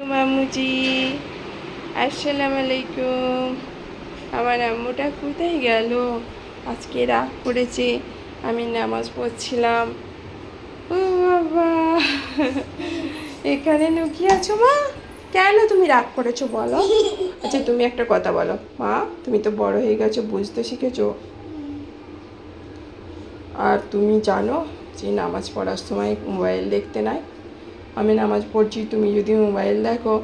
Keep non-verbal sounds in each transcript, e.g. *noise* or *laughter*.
মামুজি আসসালামু আলাইকুম আমার আম্মুটা কোথায় গেল? আজকে রাগ করেছে, আমি নামাজ পড়ছিলাম। ও বাবা। এখানে লুকিয়ে আছো, মা? কেন তুমি রাগ করেছ বলো? আচ্ছা তুমি একটা কথা বলো। মা, তুমি তো বড় হয়ে গেছো, বুঝতে শিখেছো। আর তুমি জানো যে নামাজ পড়ার সময় মোবাইল দেখতে নাই? আমি নামাজ পড়ছি তুমি যদি মোবাইল দেখো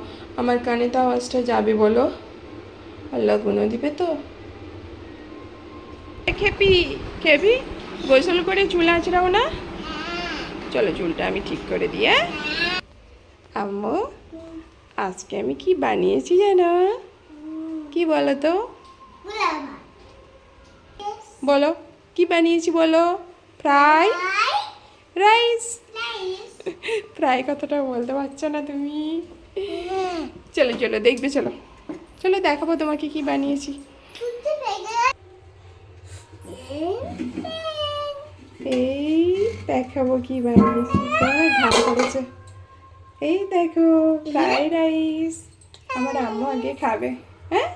আমার কানে তো আওয়াজটা যাবে বলো। আল্লাহ গুনো দিবে তো। খেপি খেপি গোসল করে চুল আঁচড়াও না। চলো চুলটা আমি ঠিক করে দিয়ে আম্মু আজকে আমি কি বানিয়েছি জানো? কি বলো তো? বলো কি বানিয়েছি বলো? ফ্রাই? রাইস। *laughs* ফ্রাই কথাটা বলতে পারছ না তুমি। চলো চলো দেখবে চলো। চলো দেখাবো তোমাকে কি বানিয়েছি। এই দেখাবো কি বানিয়েছি। ঘাম করেছে এই দেখো ফ্রাই রাইস। আমার আম্মু আগে খাবে। হ্যাঁ?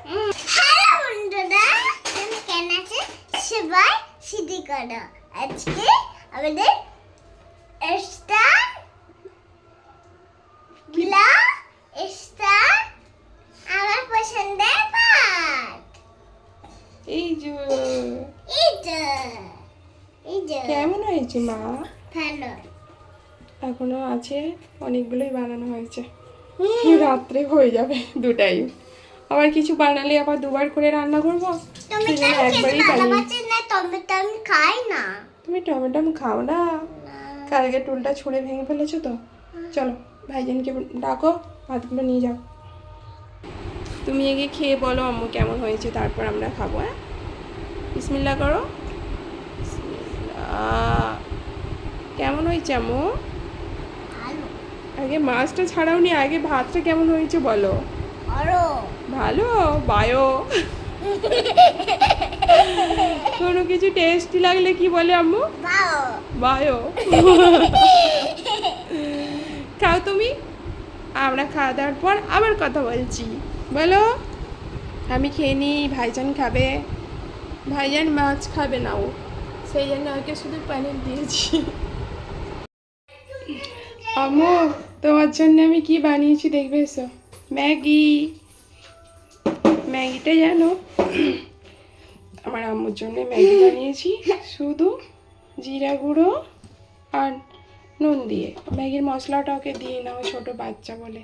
সবাই সিদ্ধি করো। আজকে আমাদের স্টারগুলা স্টার আমার পছন্দের পাট এই যে এই যে এই যে কেমন হয়েছে মা ভালো এখনও আছে অনেকগুলোই বানানো হয়েছে রাত্রে হয়ে যাবে দুটাই। আবার কিছু বানালে আবার দুবার করে রান্না করব? একবারই বানিয়ে টমেটো খাই না। তুমি টমেটো খাও না। কালকে টুলটা ছুঁড়ে ভেঙে ফেলেছো তো? চলো ভাইজানকে ডাকো ভাতগুলো নিয়ে যাও। তুমি আগে খেয়ে বলো আম্মু কেমন হয়েছে তারপর আমরা খাব হ্যাঁ? বিসমিল্লা করো। কেমন হয়েছে আম্মু? আগে মাছটা ছাড়াও নি আগে ভাতটা কেমন হয়েছে বলো? ভালো? বায়ো। কোনো কিছু টেস্টি লাগলে কি বলে আম্মু? বায়ো। খাও তুমি। আমরা খাওয়া দাওয়ার পর আবার কথা বলছি। বলো আমি খেয়ে নিই ভাইজান খাবে। ভাইজান মাছ খাবে না ও। সেই জন্য ওকে শুধু পানির দিয়েছি। আম্মু তোমার জন্য আমি কি বানিয়েছি দেখবে এসো। ম্যাগি। ম্যাগিটা যেন আমার আম্মুর জন্য ম্যাগি বানিয়েছি। শুধু জিরা গুঁড়ো আর নুন দিয়ে। ম্যাগির মশলাটা ওকে দিয়ে নাও ছোট বাচ্চা বলে।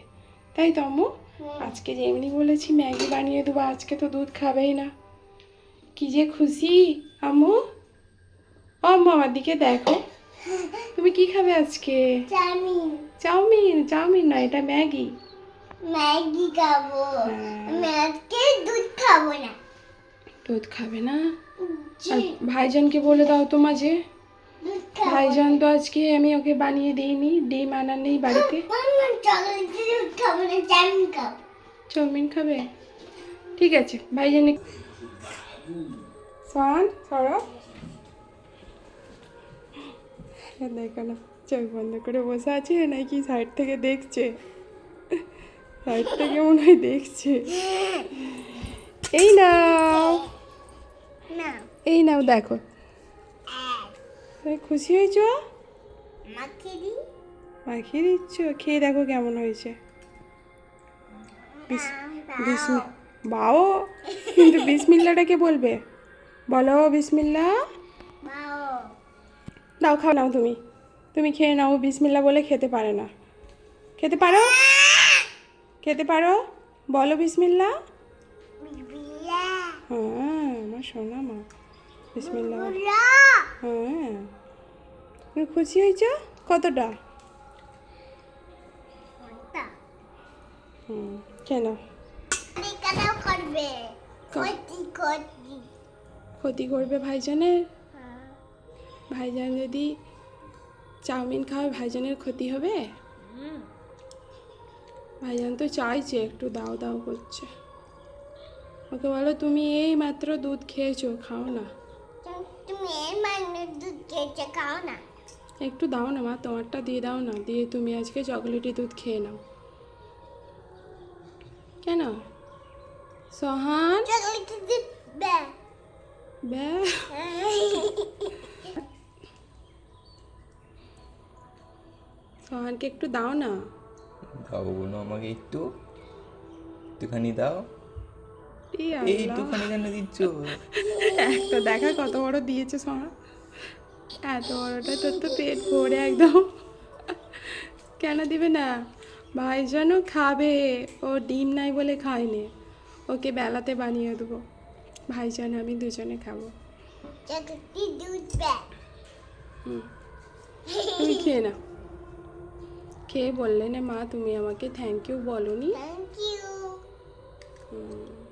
তাই তো আম্মু? আজকে যে এমনি বলেছি ম্যাগি বানিয়ে দেবো আজকে তো দুধ খাবেই না। কি যে খুশি আম্মু? আম্মু আমার দিকে দেখো। তুমি কি খাবে আজকে? চাউমিন। চাউমিন চাউমিন না এটা ম্যাগি। ম্যাগি খাব হ্যাঁ। আমি আজকে দুধ খাব না দুধ খাবে না? আর ভাইজানকে বলে দাও তো মাঝে। ভাইজান তো আজকে আমি ওকে বানিয়ে দিইনি ডিম আনার নেই বাড়িতে চাউমিন খাবে। ঠিক আছে ভাইজান সান সরো। দেখো না চোখ বন্ধ করে বসে আছে নাকি সাইড থেকে দেখছে? সাইড থেকে মনে হয় দেখছে। এই না এই নাও দেখো। খুশি হয়েছো? মাখিয়ে দিচ্ছ? খেয়ে দেখো কেমন হয়েছে। বাও কিন্তু বিসমিল্লাটাকে বলবে? বলো বিসমিল্লা। দাও খাও নাও তুমি। তুমি খেয়ে নাও বিসমিল্লা বলে খেতে পারে না। খেতে পারো? খেতে পারো? বলো বিসমিল্লা। হ্যাঁ আমার সোনা মা। বিসমিল্লা হ্যাঁ। তুমি খুশি হয়েছ? কতটা? হুম কেন? ক্ষতি করবে। ভাইজানের? ভাইজান যদি চাউমিন খাওয়া ভাইজানের ক্ষতি হবে? ভাইজান তো চাইছে একটু দাও দাও করছে। ওকে বলো তুমি এই মাত্র দুধ খেয়েছো খাও না। তুমি এই মানুষ দুধ খেয়েছে খাও না। একটু দাও না মা তোমারটা দিয়ে দাও না দিয়ে তুমি আজকে চকলেটি দুধ খেয়ে নাও। কেন? সোহান? চকলেট দিবে ব্যা সোহানকে একটু দাও না। দাও আমাকে একটু। একটুখানি দাও। এইটুখানি কেন দিচ্ছ? একটা দেখা কত বড় দিয়েছে সোহান এত বড়টা তোর তো পেট ভরে একদম। কেন দিবে না? ভাইজানও খাবে। ও ডিম নাই বলে খায়নি। ওকে বেলাতে বানিয়ে দেবো। ভাইজান আমি দুজনে খাব। তুমি খেয়ে নাও। খেয়ে বললে না মা তুমি আমাকে থ্যাংক ইউ বলনি। Thank you hmm.